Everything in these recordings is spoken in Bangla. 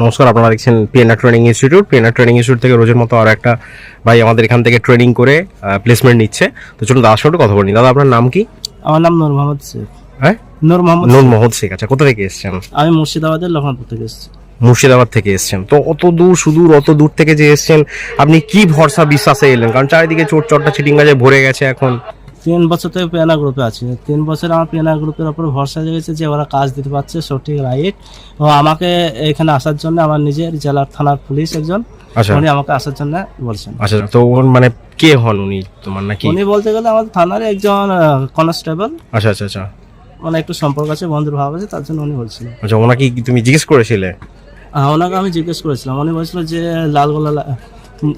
নমস্কার আপনারা দেখছেন PNR training institute PNR training institute থেকে রোজের মতো আর একটা ভাই আমাদের এখান থেকে ট্রেনিং করে প্লেসমেন্ট নিচ্ছে। তো চলুন দাদার সঙ্গে কথা বলি। দাদা আপনার নাম কি? আমার নাম নূর মোহাম্মদ শেখ। হ্যাঁ? নূর মোহাম্মদ নূর মোহাম্মদ শেখ আচ্ছা কোথা থেকে এসেছেন? আমি মুর্শিদাবাদের লখনপুর থেকে এসেছি। মুর্শিদাবাদ থেকে এসেছেন। তো অত দূর সুদূর অত দূর থেকে যে এসেছেন আপনি কি ভরসা বিশ্বাসে এলেন? কারণ চারিদিকে চোট চটটা চিটিং গাছে ভরে গেছে এখন। তিন বছর থেকে পেনা গ্রুপে আছি। তিন বছর আমার পেনা গ্রুপের ওপর ভরসা জেগেছে যে ওরা কাজ দিতে পারছে সঠিক রাইট ও আমাকে এখানে আসার জন্য আমার নিজের জেলার থানার পুলিশ একজন আচ্ছা। উনি আমাকে আসার জন্য বলছেন। আচ্ছা তো মানে কে হন উনি তোমার নাকি? উনি বলতে গেলে আমাদের থানার একজন কনস্টেবল আচ্ছা আচ্ছা আচ্ছা। মানে একটু সম্পর্ক আছে বন্ধুর ভাব আছে তার জন্য উনি বলছিলেন। আচ্ছা ওনাকে কি তুমি জিজ্ঞেস করেছিলে? ওনাকে আমি জিজ্ঞেস করেছিলাম। উনি বলছিল যে লালগোলা লা- মু-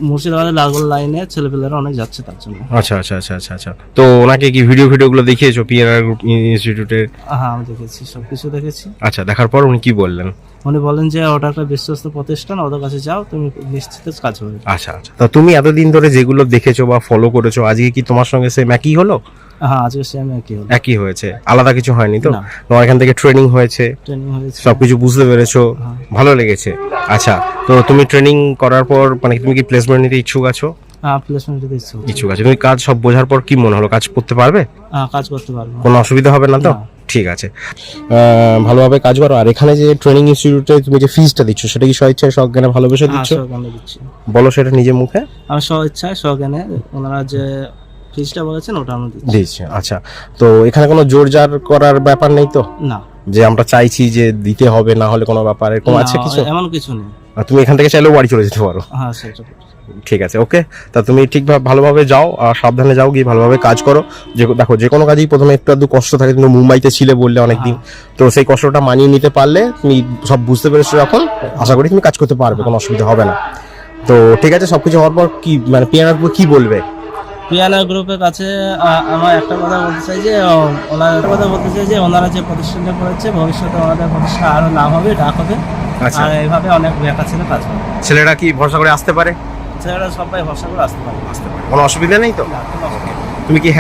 মুর্শিদাবাদের লালগোলা লাইনে ছেলেপেলেরা অনেক যাচ্ছে তার জন্য। আচ্ছা আচ্ছা আচ্ছা আচ্ছা আচ্ছা। তো ওনাকে কি ভিডিও ভিডিওগুলো দেখিয়েছো? পিএনআর গ্রুপ ইনস্টিটিউটের হ্যাঁ আমি দেখেছি সব কিছু দেখেছি। আচ্ছা দেখার পর উনি কি বললেন? উনি বলেন যে ওটা একটা বিশ্বস্ত প্রতিষ্ঠান ওদের কাছে যাও তুমি নিশ্চিত কাজ হবে। আচ্ছা আচ্ছা। তো তুমি এতদিন ধরে যেগুলো দেখেছ বা ফলো করেছ আজকে কি তোমার সঙ্গে সেম একই হলো? হ্যাঁ আজকে সে আমি কি হলো। একই হয়েছে। আলাদা কিছু হয়নি তো। তোমার এখান থেকে ট্রেনিং হয়েছে। ট্রেনিং হয়েছে। সবকিছু বুঝতে পেরেছ। ভালো লেগেছে। আচ্ছা তো তুমি ট্রেনিং করার পর মানে তুমি কি প্লেসমেন্ট নিতে ইচ্ছুক আছো? হ্যাঁ প্লেসমেন্ট দিতে ইচ্ছে হচ্ছে। ইচ্ছুক আছো। তুমি কাজ সব বোঝার পর কি মনে হলো? কাজ করতে পারবে? হ্যাঁ কাজ করতে পারব। কোনো অসুবিধা হবে না তো? ঠিক আছে। ভালোভাবে কাজ করো। আর এখানে যে ট্রেনিং ইনস্টিটিউটে তুমি যে ফিজটা দিচ্ছ সেটা কি স্বইচ্ছায় সজ্ঞানে ভালোবেসে হ্যাঁ দিচ্ছ? দিচ্ছি। বলো সেটা নিজের মুখে। আমি স্ব ইচ্ছায় সজ্ঞানে ওনারা যে ফিজটা বলেছেন ওটা আমি দিচ্ছি। আচ্ছা। তো এখানে কোনো জোর জার করার ব্যাপার নেই তো? না। যে আমরা চাইছি যে দিতে হবে না হলে কোনো ব্যাপার এরকম আছে কিছু? এমন কিছু নেই। আর তুমি এখান থেকে চাইলেও বাড়ি চলে যেতে পারো। হ্যাঁ সেটা ঠিক আছে ওকে। তা তুমি ঠিকভাবে ভালোভাবে যাও আর সাবধানে যাও গিয়ে ভালোভাবে কাজ করো। যে দেখো যে কোনো কাজেই প্রথমে একটু আধটু কষ্ট থাকে তুমি মুম্বাইতে ছিলে বললে অনেকদিন। তো সেই কষ্টটা মানিয়ে নিতে পারলে তুমি সব বুঝতে পেরেছ যখন আশা করি তুমি কাজ করতে পারবে কোনো অসুবিধা হবে না। তো ঠিক আছে সবকিছু হওয়ার পর কি মানে পিয়ানার কি বলবে? পিয়ানো গ্রুপের কাছে আমার একটা কথা বলতে চাই যে ওনার কথা বলতে চাই যে ওনারা যে প্রতিষ্ঠানটা করেছে ভবিষ্যতে ওনাদের প্রতিষ্ঠান আরও নাম হবে ডাক হবে। আচ্ছা। আর এইভাবে অনেক বেকার ছেলে কাজ করবে ছেলেরা কি ভরসা করে আসতে পারে? ছেলেরা সবাই ভরসা করে আসতে পারে। আসতে পারে। কোনো অসুবিধা নেই তো। তুমি কি